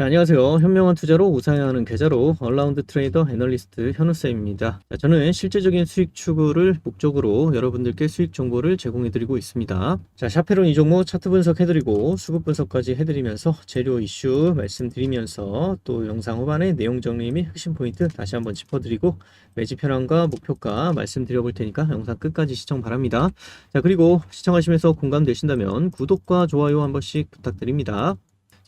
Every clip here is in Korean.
네, 안녕하세요. 현명한 투자로 우상향하는 계좌로 얼라운드 트레이더 애널리스트 현우쌤입니다. 자, 저는 실제적인 수익 추구를 목적으로 여러분들께 수익 정보를 제공해드리고 있습니다. 자, 샤페론 이 종목 차트 분석해드리고 수급 분석까지 해드리면서 재료 이슈 말씀드리면서 또 영상 후반에 내용 정리 및 핵심 포인트 다시 한번 짚어드리고 매집 현황과 목표가 말씀드려볼 테니까 영상 끝까지 시청 바랍니다. 자, 그리고 시청하시면서 공감되신다면 구독과 좋아요 한 번씩 부탁드립니다.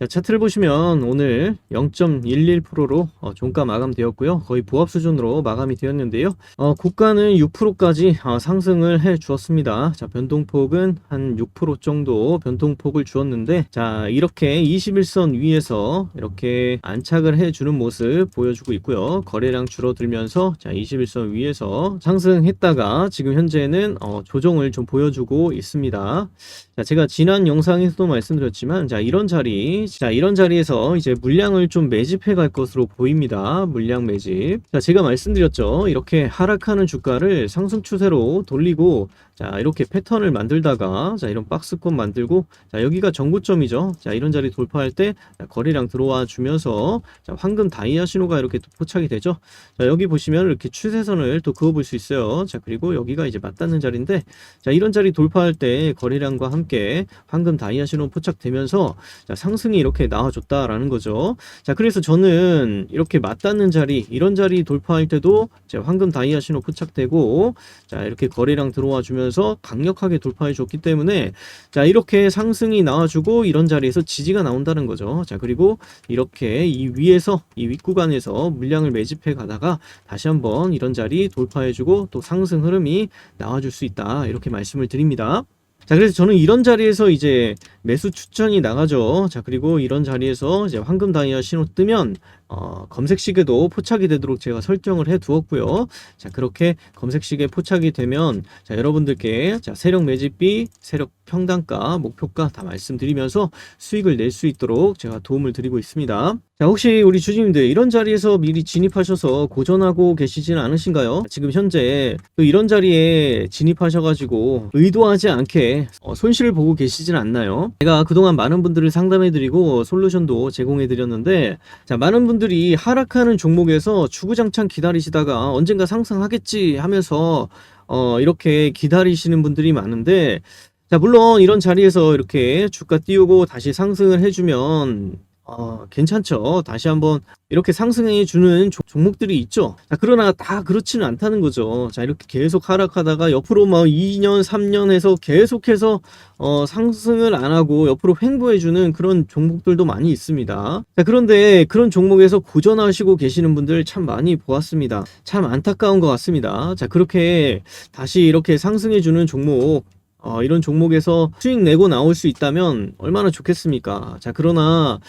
자, 차트를 보시면 오늘 0.11%로 어, 종가 마감되었고요. 거의 보합 수준으로 마감이 되었는데요. 어, 고가는 6%까지 어, 상승을 해 주었습니다. 자, 변동폭은 한 6% 정도 변동폭을 주었는데 자, 이렇게 21선 위에서 이렇게 안착을 해 주는 모습 보여주고 있고요. 거래량 줄어들면서 자, 21선 위에서 상승했다가 지금 현재는 어, 조정을 좀 보여주고 있습니다. 자, 제가 지난 영상에서도 말씀드렸지만, 자, 이런 자리, 자, 이런 자리에서 이제 물량을 좀 매집해 갈 것으로 보입니다. 물량 매집. 자, 제가 말씀드렸죠. 이렇게 하락하는 주가를 상승 추세로 돌리고, 자, 이렇게 패턴을 만들다가, 자, 이런 박스권 만들고, 자, 여기가 정고점이죠. 자, 이런 자리 돌파할 때, 자, 거래량 들어와 주면서, 자, 황금 다이아 신호가 이렇게 또 포착이 되죠. 자, 여기 보시면 이렇게 추세선을 또 그어볼 수 있어요. 자, 그리고 여기가 이제 맞닿는 자리인데, 자, 이런 자리 돌파할 때 거래량과 함께 황금 다이아 신호 포착되면서 자, 상승이 이렇게 나와줬다라는 거죠. 자, 그래서 저는 이렇게 맞닿는 자리, 이런 자리 돌파할 때도 자, 황금 다이아 신호 포착되고 자, 이렇게 거래량 들어와 주면서 강력하게 돌파해 줬기 때문에 자, 이렇게 상승이 나와주고 이런 자리에서 지지가 나온다는 거죠. 자, 그리고 이렇게 이 위에서 이 윗구간에서 물량을 매집해 가다가 다시 한번 이런 자리 돌파해주고 또 상승 흐름이 나와줄 수 있다. 이렇게 말씀을 드립니다. 자, 그래서 저는 이런 자리에서 이제 매수 추천이 나가죠. 자, 그리고 이런 자리에서 이제 황금 다이아 신호 뜨면 어, 검색 시계도 포착이 되도록 제가 설정을 해 두었고요. 자, 그렇게 검색 시계 포착이 되면 자, 여러분들께 자, 세력 매집비, 세력 평단가, 목표가 다 말씀드리면서 수익을 낼 수 있도록 제가 도움을 드리고 있습니다. 자, 혹시 우리 주주님들 이런 자리에서 미리 진입하셔서 고전하고 계시지는 않으신가요? 지금 현재 또 이런 자리에 진입하셔가지고 의도하지 않게 어, 손실을 보고 계시진 않나요? 제가 그동안 많은 분들을 상담해드리고 솔루션도 제공해드렸는데 자, 많은 분들 이 하락하는 종목에서 주구장창 기다리시다가 언젠가 상승하겠지 하면서 어, 이렇게 기다리시는 분들이 많은데 자, 물론 이런 자리에서 이렇게 주가 띄우고 다시 상승을 해주면 어, 괜찮죠. 다시 한번 이렇게 상승해 주는 종- 종목들이 있죠. 자, 그러나 다 그렇지는 않다는 거죠. 자, 이렇게 계속 하락하다가 옆으로 막 2년, 3년 해서 계속해서 어, 상승을 안 하고 옆으로 횡보해 주는 그런 종목들도 많이 있습니다. 자, 그런데 그런 종목에서 고전하시고 계시는 분들 참 많이 보았습니다. 참 안타까운 것 같습니다. 자, 그렇게 다시 이렇게 상승해 주는 종목 어, 이런 종목에서 수익 내고 나올 수 있다면 얼마나 좋겠습니까? 자, 그러나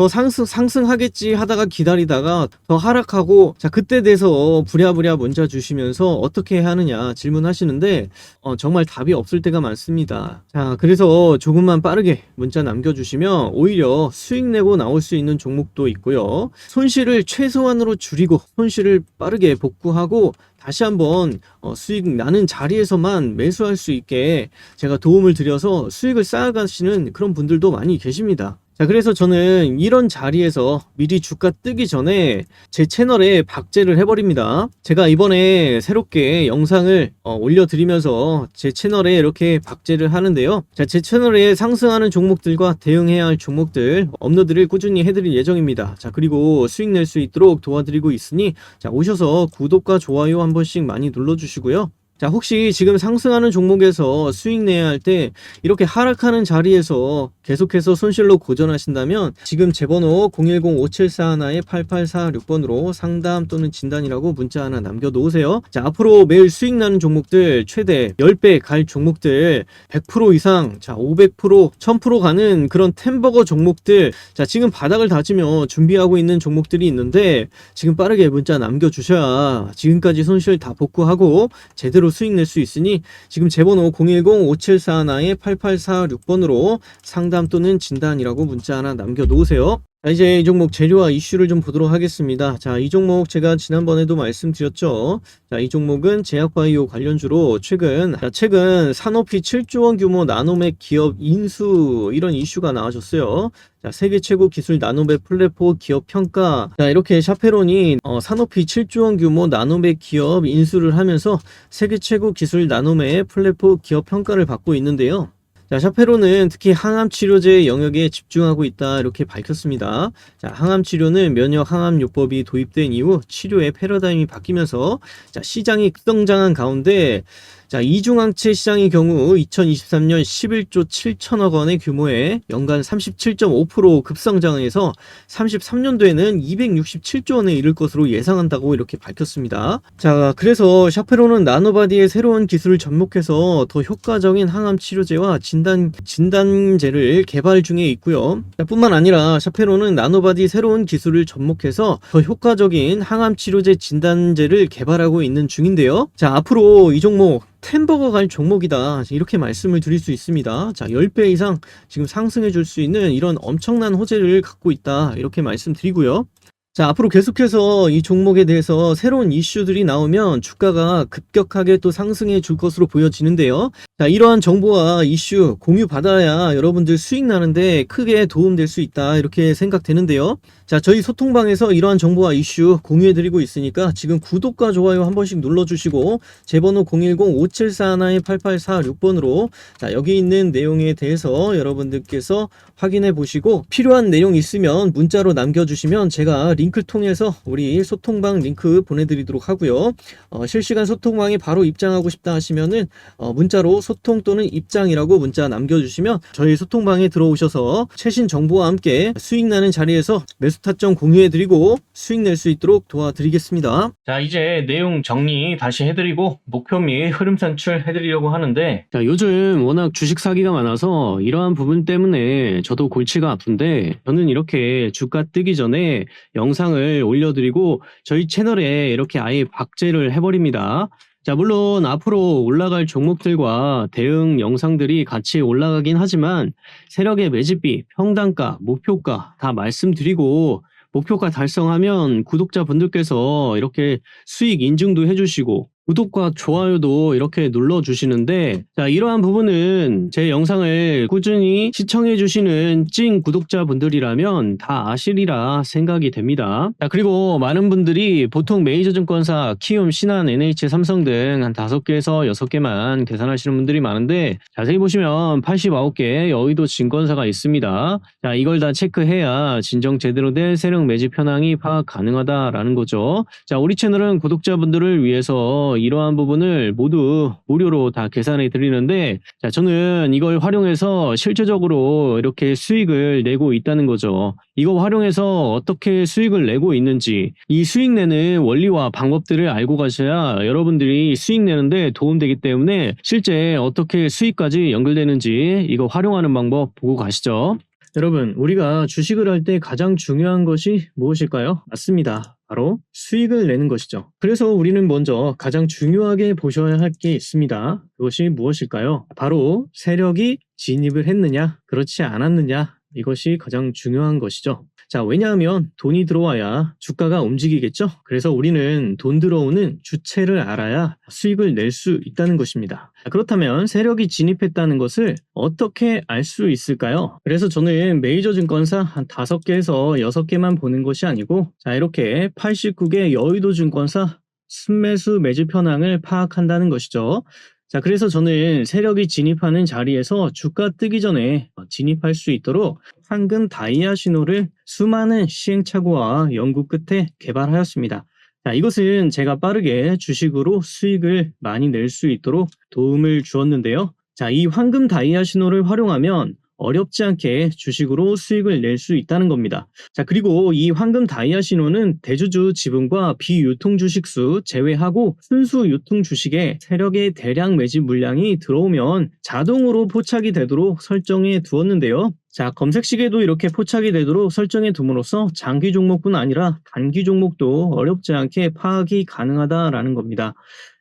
더 상승, 상승하겠지 하다가 기다리다가 더 하락하고, 자, 그때 돼서 부랴부랴 문자 주시면서 어떻게 하느냐 질문하시는데, 어, 정말 답이 없을 때가 많습니다. 자, 그래서 조금만 빠르게 문자 남겨주시면 오히려 수익 내고 나올 수 있는 종목도 있고요. 손실을 최소한으로 줄이고, 손실을 빠르게 복구하고, 다시 한번 어, 수익 나는 자리에서만 매수할 수 있게 제가 도움을 드려서 수익을 쌓아가시는 그런 분들도 많이 계십니다. 자, 그래서 저는 이런 자리에서 미리 주가 뜨기 전에 제 채널에 박제를 해버립니다. 제가 이번에 새롭게 영상을 어, 올려드리면서 제 채널에 이렇게 박제를 하는데요. 자, 제 채널에 상승하는 종목들과 대응해야 할 종목들 업로드를 꾸준히 해드릴 예정입니다. 자, 그리고 수익 낼 수 있도록 도와드리고 있으니 자, 오셔서 구독과 좋아요 한 번씩 많이 눌러주시고요. 자, 혹시 지금 상승하는 종목에서 수익 내야 할 때 이렇게 하락하는 자리에서 계속해서 손실로 고전하신다면 지금 제 번호 010-5741-8846번으로 상담 또는 진단이라고 문자 하나 남겨놓으세요. 자, 앞으로 매일 수익 나는 종목들 최대 10배 갈 종목들 100% 이상, 자, 500%, 1000% 가는 그런 템버거 종목들 자, 지금 바닥을 다지며 준비하고 있는 종목들이 있는데 지금 빠르게 문자 남겨주셔야 지금까지 손실 다 복구하고 제대로 수익 낼 수 있으니 지금 제 번호 010-5741-8846번으로 상담 또는 진단이라고 문자 하나 남겨놓으세요. 자, 이제 이 종목 재료와 이슈를 좀 보도록 하겠습니다. 자, 이 종목 제가 지난번에도 말씀드렸죠. 자, 이 종목은 제약바이오 관련주로 최근, 자, 최근 산업비 7조 원 규모 나노맥 기업 인수 이런 이슈가 나와줬어요. 자, 세계 최고 기술 나노맥 플랫폼 기업 평가. 자, 이렇게 샤페론이 어, 산업비 7조 원 규모 나노맥 기업 인수를 하면서 세계 최고 기술 나노맥 플랫폼 기업 평가를 받고 있는데요. 자, 샤페로는 특히 항암 치료제 영역에 집중하고 있다 이렇게 밝혔습니다. 자, 항암 치료는 면역 항암 요법이 도입된 이후 치료의 패러다임이 바뀌면서 자, 시장이 급성장한 가운데 자, 이중항체 시장의 경우 2023년 11조 7천억 원의 규모의 연간 37.5% 급성장해서 33년도에는 267조 원에 이를 것으로 예상한다고 이렇게 밝혔습니다. 자, 그래서 샤페로는 나노바디의 새로운 기술을 접목해서 더 효과적인 항암 치료제와 진단 진단제를 개발 중에 있고요. 자, 뿐만 아니라 샤페로는 나노바디 새로운 기술을 접목해서 더 효과적인 항암 치료제 진단제를 개발하고 있는 중인데요. 자, 앞으로 이 종목 템버거 갈 종목이다. 이렇게 말씀을 드릴 수 있습니다. 자, 10배 이상 지금 상승해 줄 수 있는 이런 엄청난 호재를 갖고 있다. 이렇게 말씀드리고요. 자, 앞으로 계속해서 이 종목에 대해서 새로운 이슈들이 나오면 주가가 급격하게 또 상승해 줄 것으로 보여지는데요. 자, 이러한 정보와 이슈 공유 받아야 여러분들 수익 나는데 크게 도움될 수 있다. 이렇게 생각되는데요. 자, 저희 소통방에서 이러한 정보와 이슈 공유해 드리고 있으니까 지금 구독과 좋아요 한 번씩 눌러 주시고 제 번호 010-5741-8846번으로 자, 여기 있는 내용에 대해서 여러분들께서 확인해 보시고 필요한 내용 있으면 문자로 남겨 주시면 제가 링크 통해서 우리 소통방 링크 보내 드리도록 하고요. 어, 실시간 소통방에 바로 입장하고 싶다 하시면은 어, 문자로 소통 또는 입장이라고 문자 남겨 주시면 저희 소통방에 들어오셔서 최신 정보와 함께 수익 나는 자리에서 매수 타점 공유해드리고 수익 낼 수 있도록 도와드리겠습니다. 자, 이제 내용 정리 다시 해드리고 목표 및 흐름 산출 해드리려고 하는데 자, 요즘 워낙 주식 사기가 많아서 이러한 부분 때문에 저도 골치가 아픈데 저는 이렇게 주가 뜨기 전에 영상을 올려드리고 저희 채널에 이렇게 아예 박제를 해버립니다. 자, 물론 앞으로 올라갈 종목들과 대응 영상들이 같이 올라가긴 하지만 세력의 매집비, 평단가, 목표가 다 말씀드리고 목표가 달성하면 구독자분들께서 이렇게 수익 인증도 해주시고 구독과 좋아요도 이렇게 눌러주시는데 자 이러한 부분은 제 영상을 꾸준히 시청해주시는 찐 구독자분들이라면 다 아시리라 생각이 됩니다. 자 그리고 많은 분들이 보통 메이저 증권사 키움, 신한, NH, 삼성 등 한 5개에서 6개만 계산하시는 분들이 많은데 자세히 보시면 89개 여의도 증권사가 있습니다. 자 이걸 다 체크해야 진정 제대로 된 세력 매집 현황이 파악 가능하다라는 거죠. 자 우리 채널은 구독자분들을 위해서 이러한 부분을 모두 무료로 다 계산해 드리는데 자 저는 이걸 활용해서 실제적으로 이렇게 수익을 내고 있다는 거죠. 이거 활용해서 어떻게 수익을 내고 있는지 이 수익 내는 원리와 방법들을 알고 가셔야 여러분들이 수익 내는데 도움되기 때문에 실제 어떻게 수익까지 연결되는지 이거 활용하는 방법 보고 가시죠. 여러분, 우리가 주식을 할 때 가장 중요한 것이 무엇일까요? 맞습니다. 바로 수익을 내는 것이죠. 그래서 우리는 먼저 가장 중요하게 보셔야 할 게 있습니다. 그것이 무엇일까요? 바로 세력이 진입을 했느냐, 그렇지 않았느냐, 이것이 가장 중요한 것이죠. 자, 왜냐하면 돈이 들어와야 주가가 움직이겠죠? 그래서 우리는 돈 들어오는 주체를 알아야 수익을 낼 수 있다는 것입니다. 그렇다면 세력이 진입했다는 것을 어떻게 알 수 있을까요? 그래서 저는 메이저 증권사 한 5개에서 6개만 보는 것이 아니고 자, 이렇게 89개 여의도 증권사 순매수 매집 현황을 파악한다는 것이죠. 자, 그래서 저는 세력이 진입하는 자리에서 주가 뜨기 전에 진입할 수 있도록 황금 다이아 신호를 수많은 시행착오와 연구 끝에 개발하였습니다. 자, 이것은 제가 빠르게 주식으로 수익을 많이 낼 수 있도록 도움을 주었는데요. 자, 이 황금 다이아 신호를 활용하면 어렵지 않게 주식으로 수익을 낼 수 있다는 겁니다. 자, 그리고 이 황금 다이아 신호는 대주주 지분과 비유통 주식수 제외하고 순수 유통 주식에 세력의 대량 매집 물량이 들어오면 자동으로 포착이 되도록 설정해 두었는데요. 자, 검색식에도 이렇게 포착이 되도록 설정해 둠으로써 장기 종목뿐 아니라 단기 종목도 어렵지 않게 파악이 가능하다라는 겁니다.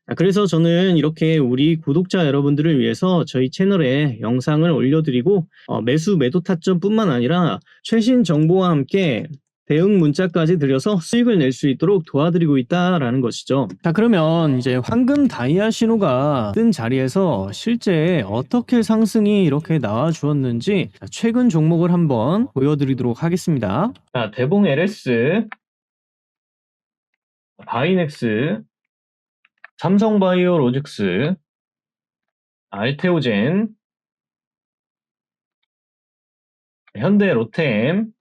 아, 그래서 저는 이렇게 우리 구독자 여러분들을 위해서 저희 채널에 영상을 올려드리고 어, 매수 매도 타점뿐만 아니라 최신 정보와 함께 대응 문자까지 드려서 수익을 낼 수 있도록 도와드리고 있다라는 것이죠. 자, 그러면 이제 황금 다이아 신호가 뜬 자리에서 실제 어떻게 상승이 이렇게 나와 주었는지 최근 종목을 한번 보여드리도록 하겠습니다. 자, 대봉 LS, 바이넥스, 삼성바이오 로직스, 알테오젠, 현대 로템,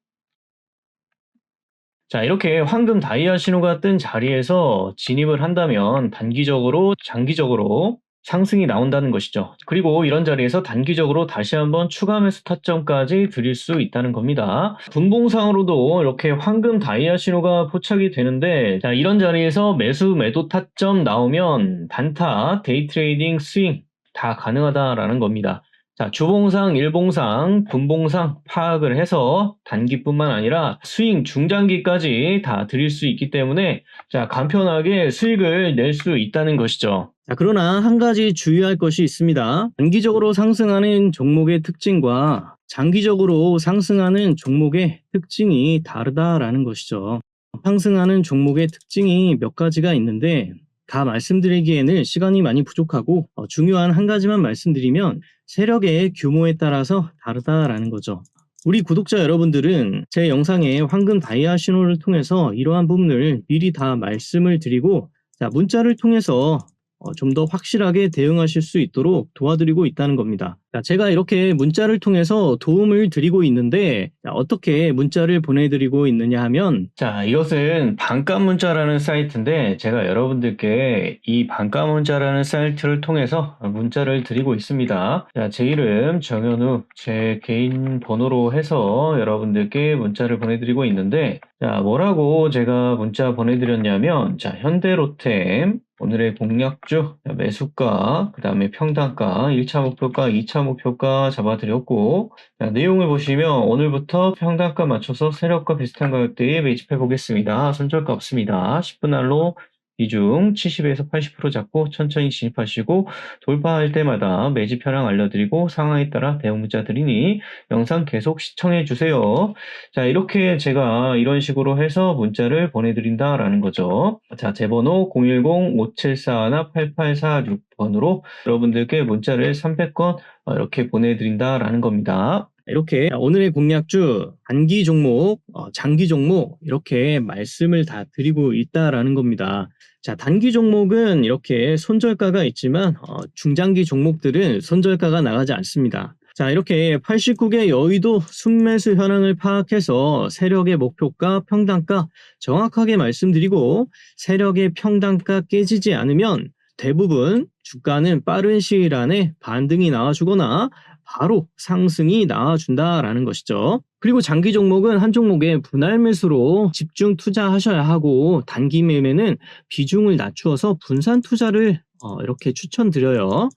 자, 이렇게 황금 다이아 신호가 뜬 자리에서 진입을 한다면 단기적으로, 장기적으로 상승이 나온다는 것이죠. 그리고 이런 자리에서 단기적으로 다시 한번 추가 매수 타점까지 드릴 수 있다는 겁니다. 분봉상으로도 이렇게 황금 다이아 신호가 포착이 되는데, 자, 이런 자리에서 매수 매도 타점 나오면 단타, 데이 트레이딩, 스윙 다 가능하다라는 겁니다. 자, 주봉상, 일봉상, 분봉상 파악을 해서 단기뿐만 아니라 스윙 중장기까지 다 드릴 수 있기 때문에 자, 간편하게 수익을 낼 수 있다는 것이죠. 자, 그러나 한 가지 주의할 것이 있습니다. 단기적으로 상승하는 종목의 특징과 장기적으로 상승하는 종목의 특징이 다르다라는 것이죠. 상승하는 종목의 특징이 몇 가지가 있는데 다 말씀드리기에는 시간이 많이 부족하고 어, 중요한 한 가지만 말씀드리면 세력의 규모에 따라서 다르다라는 거죠. 우리 구독자 여러분들은 제 영상에 황금 다이아 신호를 통해서 이러한 부분을 미리 다 말씀을 드리고 자, 문자를 통해서 어, 좀 더 확실하게 대응하실 수 있도록 도와드리고 있다는 겁니다. 자, 제가 이렇게 문자를 통해서 도움을 드리고 있는데 자, 어떻게 문자를 보내드리고 있느냐 하면 자 이것은 반값 문자라는 사이트인데 제가 여러분들께 이 반값 문자라는 사이트를 통해서 문자를 드리고 있습니다. 자, 제 이름 정현우 제 개인 번호로 해서 여러분들께 문자를 보내드리고 있는데 자 뭐라고 제가 문자 보내드렸냐면 자 현대로템 오늘의 공략주, 매수가, 그 다음에 평단가, 1차 목표가, 2차 목표가 잡아드렸고, 자, 내용을 보시면 오늘부터 평단가 맞춰서 세력과 비슷한 가격대에 매집해 보겠습니다. 손절가 없습니다. 10분 할로 비중 70에서 80% 잡고 천천히 진입하시고 돌파할 때마다 매집 현황 알려드리고 상황에 따라 대응 문자 드리니 영상 계속 시청해 주세요. 자 이렇게 제가 이런 식으로 해서 문자를 보내드린다라는 거죠. 자 제 번호 010-5741-8846번으로 여러분들께 문자를 300건 이렇게 보내드린다라는 겁니다. 이렇게 오늘의 공략주 단기 종목, 어, 장기 종목 이렇게 말씀을 다 드리고 있다라는 겁니다. 자, 단기 종목은 이렇게 손절가가 있지만 어, 중장기 종목들은 손절가가 나가지 않습니다. 자, 이렇게 89개 여의도 순매수 현황을 파악해서 세력의 목표가, 평단가 정확하게 말씀드리고 세력의 평단가 깨지지 않으면 대부분 주가는 빠른 시일 안에 반등이 나와주거나 바로 상승이 나와준다라는 것이죠. 그리고 장기 종목은 한 종목에 분할 매수로 집중 투자하셔야 하고 단기 매매는 비중을 낮추어서 분산 투자를 어, 이렇게 추천드려요.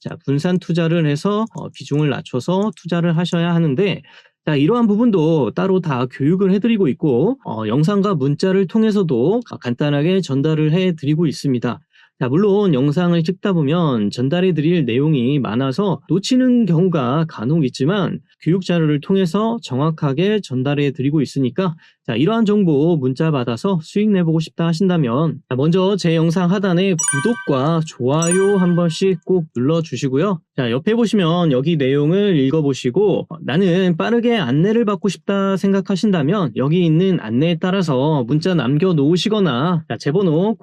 자, 분산 투자를 해서 어, 비중을 낮춰서 투자를 하셔야 하는데 자, 이러한 부분도 따로 다 교육을 해드리고 있고 어, 영상과 문자를 통해서도 간단하게 전달을 해드리고 있습니다. 자, 물론 영상을 찍다 보면 전달해 드릴 내용이 많아서 놓치는 경우가 간혹 있지만 교육 자료를 통해서 정확하게 전달해 드리고 있으니까 자, 이러한 정보 문자 받아서 수익 내보고 싶다 하신다면 자, 먼저 제 영상 하단에 구독과 좋아요 한 번씩 꼭 눌러 주시고요. 자, 옆에 보시면 여기 내용을 읽어 보시고 어, 나는 빠르게 안내를 받고 싶다 생각하신다면 여기 있는 안내에 따라서 문자 남겨 놓으시거나 자, 제 번호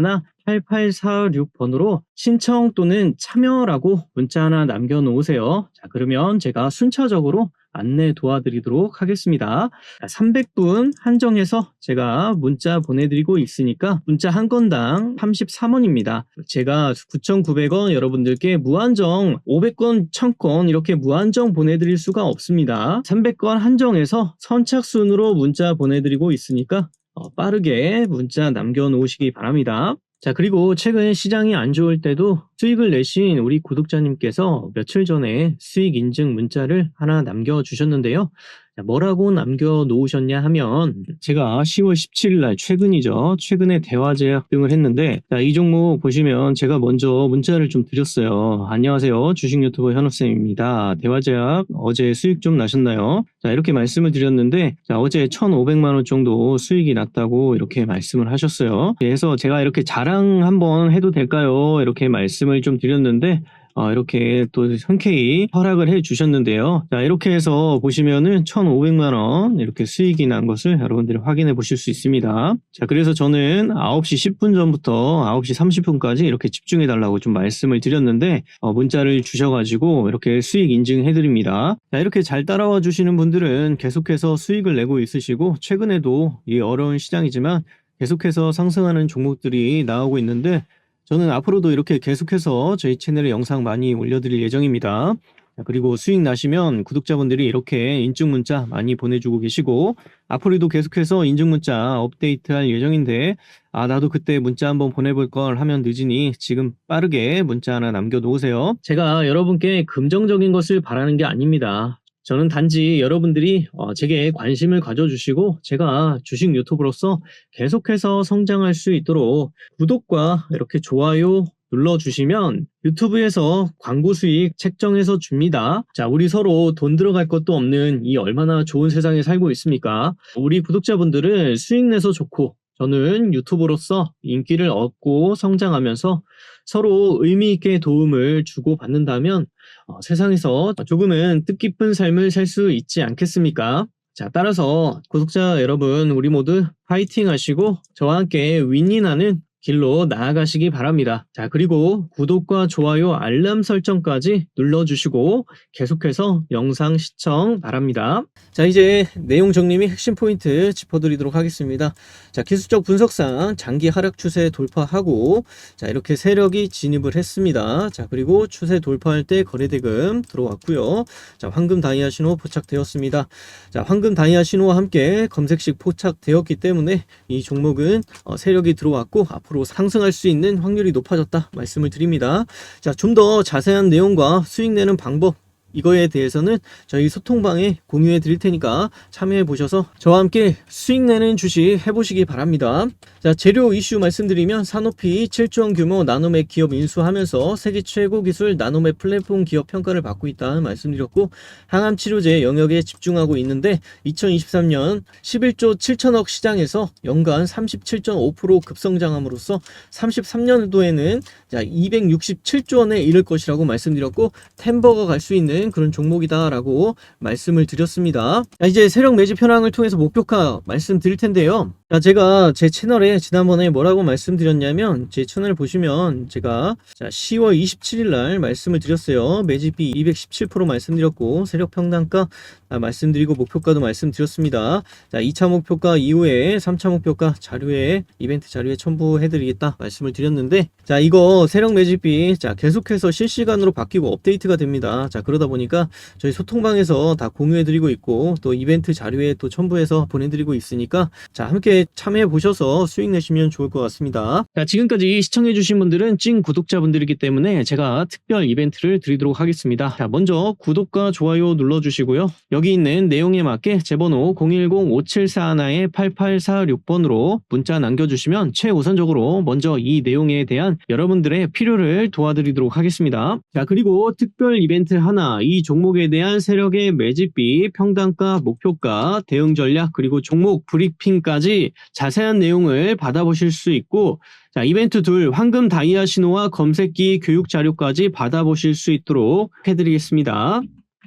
010-5741 8846번으로 신청 또는 참여라고 문자 하나 남겨놓으세요. 자, 그러면 제가 순차적으로 안내 도와드리도록 하겠습니다. 300분 한정해서 제가 문자 보내드리고 있으니까 문자 한 건당 33원입니다. 제가 9,900원 여러분들께 무한정 500건, 1000건 이렇게 무한정 보내드릴 수가 없습니다. 300건 한정해서 선착순으로 문자 보내드리고 있으니까 어, 빠르게 문자 남겨놓으시기 바랍니다. 자, 그리고 최근 시장이 안 좋을 때도 수익을 내신 우리 구독자님께서 며칠 전에 수익 인증 문자를 하나 남겨주셨는데요. 자, 뭐라고 남겨 놓으셨냐 하면 제가 10월 17일 날 최근이죠. 최근에 대화제약 등을 했는데 자, 이 종목 보시면 제가 먼저 문자를 좀 드렸어요. 안녕하세요. 주식 유튜버 현우쌤입니다. 대화제약 어제 수익 좀 나셨나요? 자, 이렇게 말씀을 드렸는데 자, 어제 1,500만 원 정도 수익이 났다고 이렇게 말씀을 하셨어요. 그래서 제가 이렇게 자랑 한번 해도 될까요? 이렇게 말씀을 좀 드렸는데 어, 이렇게 또 흔쾌히 허락을 해 주셨는데요. 자, 이렇게 해서 보시면은 1,500만원 이렇게 수익이 난 것을 여러분들이 확인해 보실 수 있습니다. 자, 그래서 저는 9시 10분 전부터 9시 30분까지 이렇게 집중해 달라고 좀 말씀을 드렸는데, 어, 문자를 주셔가지고 이렇게 수익 인증해 드립니다. 자, 이렇게 잘 따라와 주시는 분들은 계속해서 수익을 내고 있으시고, 최근에도 이 어려운 시장이지만 계속해서 상승하는 종목들이 나오고 있는데, 저는 앞으로도 이렇게 계속해서 저희 채널에 영상 많이 올려드릴 예정입니다. 자, 그리고 수익 나시면 구독자분들이 이렇게 인증 문자 많이 보내주고 계시고 앞으로도 계속해서 인증 문자 업데이트할 예정인데 아 나도 그때 문자 한번 보내볼 걸 하면 늦으니 지금 빠르게 문자 하나 남겨놓으세요. 제가 여러분께 긍정적인 것을 바라는 게 아닙니다. 저는 단지 여러분들이 어, 제게 관심을 가져주시고 제가 주식 유튜브로서 계속해서 성장할 수 있도록 구독과 이렇게 좋아요 눌러주시면 유튜브에서 광고 수익 책정해서 줍니다. 자, 우리 서로 돈 들어갈 것도 없는 이 얼마나 좋은 세상에 살고 있습니까? 우리 구독자분들은 수익 내서 좋고 저는 유튜브로서 인기를 얻고 성장하면서 서로 의미 있게 도움을 주고 받는다면 어, 세상에서 조금은 뜻깊은 삶을 살 수 있지 않겠습니까? 자, 따라서 구독자 여러분, 우리 모두 파이팅 하시고 저와 함께 윈윈하는 길로 나아가시기 바랍니다. 자, 그리고 구독과 좋아요, 알람 설정까지 눌러주시고 계속해서 영상 시청 바랍니다. 자, 이제 내용 정리 및 핵심 포인트 짚어드리도록 하겠습니다. 자, 기술적 분석상 장기 하락 추세 돌파하고 자, 이렇게 세력이 진입을 했습니다. 자, 그리고 추세 돌파할 때 거래대금 들어왔고요. 자, 황금 다이아 신호 포착되었습니다. 자, 황금 다이아 신호와 함께 검색식 포착되었기 때문에 이 종목은 어, 세력이 들어왔고 앞으로 상승할 수 있는 확률이 높아졌다 말씀을 드립니다. 자, 좀 더 자세한 내용과 수익 내는 방법 이거에 대해서는 저희 소통방에 공유해 드릴 테니까 참여해 보셔서 저와 함께 수익 내는 주식 해보시기 바랍니다. 자, 재료 이슈 말씀드리면 산오피 7조 원 규모 나노맥 기업 인수하면서 세계 최고 기술 나노맥 플랫폼 기업 평가를 받고 있다는 말씀드렸고 항암 치료제 영역에 집중하고 있는데 2023년 11조 7천억 시장에서 연간 37.5% 급성장함으로써 33년도에는 267조 원에 이를 것이라고 말씀드렸고 템버가 갈 수 있는 그런 종목이다라고 말씀을 드렸습니다. 자, 이제 세력 매집 현황을 통해서 목표가 말씀드릴 텐데요. 자, 제가 제 채널에 지난번에 뭐라고 말씀드렸냐면 제 채널 보시면 제가 자, 10월 27일 날 말씀을 드렸어요. 매집비 217% 말씀드렸고 세력 평단가 아, 말씀드리고 목표가도 말씀드렸습니다. 자, 2차 목표가 이후에 3차 목표가 자료에 이벤트 자료에 첨부해 드리겠다 말씀을 드렸는데 자, 이거 세력 매집비 자, 계속해서 실시간으로 바뀌고 업데이트가 됩니다. 자, 그러다 보니까 저희 소통방에서 다 공유해 드리고 있고 또 이벤트 자료에 또 첨부해서 보내 드리고 있으니까 자, 함께 참여해 보셔서 수익 내시면 좋을 것 같습니다. 자, 지금까지 시청해 주신 분들은 찐 구독자분들이기 때문에 제가 특별 이벤트를 드리도록 하겠습니다. 자, 먼저 구독과 좋아요 눌러 주시고요. 여기 있는 내용에 맞게 제 번호 010-5741-8846번으로 문자 남겨 주시면 최우선적으로 먼저 이 내용에 대한 여러분들의 필요를 도와드리도록 하겠습니다. 자, 그리고 특별 이벤트 하나, 이 종목에 대한 세력의 매집비, 평단가, 목표가, 대응 전략, 그리고 종목 브리핑까지 자세한 내용을 받아보실 수 있고, 자, 이벤트 둘, 황금 다이아 신호와 검색기 교육 자료까지 받아보실 수 있도록 해드리겠습니다.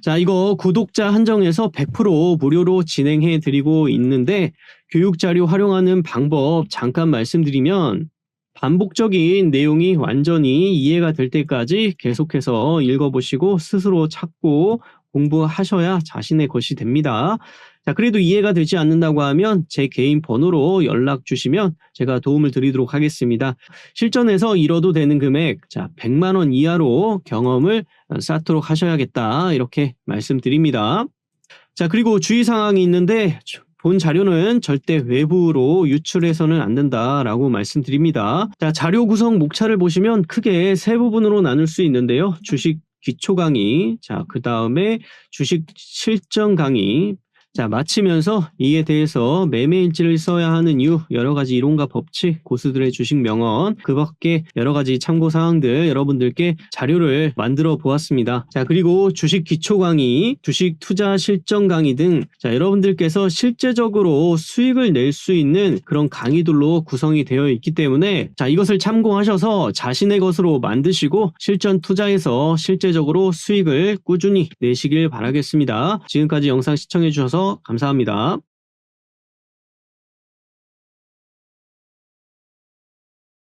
자, 이거 구독자 한정해서 100% 무료로 진행해 드리고 있는데, 교육 자료 활용하는 방법 잠깐 말씀드리면, 반복적인 내용이 완전히 이해가 될 때까지 계속해서 읽어보시고 스스로 찾고 공부하셔야 자신의 것이 됩니다. 자, 그래도 이해가 되지 않는다고 하면 제 개인 번호로 연락 주시면 제가 도움을 드리도록 하겠습니다. 실전에서 잃어도 되는 금액, 자, 100만원 이하로 경험을 쌓도록 하셔야겠다. 이렇게 말씀드립니다. 자, 그리고 주의사항이 있는데, 본 자료는 절대 외부로 유출해서는 안 된다라고 말씀드립니다. 자, 자료 구성 목차를 보시면 크게 세 부분으로 나눌 수 있는데요. 주식 기초 강의, 자, 그 다음에 주식 실전 강의, 자, 마치면서 이에 대해서 매매일지를 써야 하는 이유, 여러 가지 이론과 법칙, 고수들의 주식 명언, 그 밖에 여러 가지 참고 사항들 여러분들께 자료를 만들어 보았습니다. 자, 그리고 주식 기초 강의, 주식 투자 실전 강의 등 자, 여러분들께서 실제적으로 수익을 낼 수 있는 그런 강의들로 구성이 되어 있기 때문에 자, 이것을 참고하셔서 자신의 것으로 만드시고 실전 투자에서 실제적으로 수익을 꾸준히 내시길 바라겠습니다. 지금까지 영상 시청해 주셔서 감사합니다.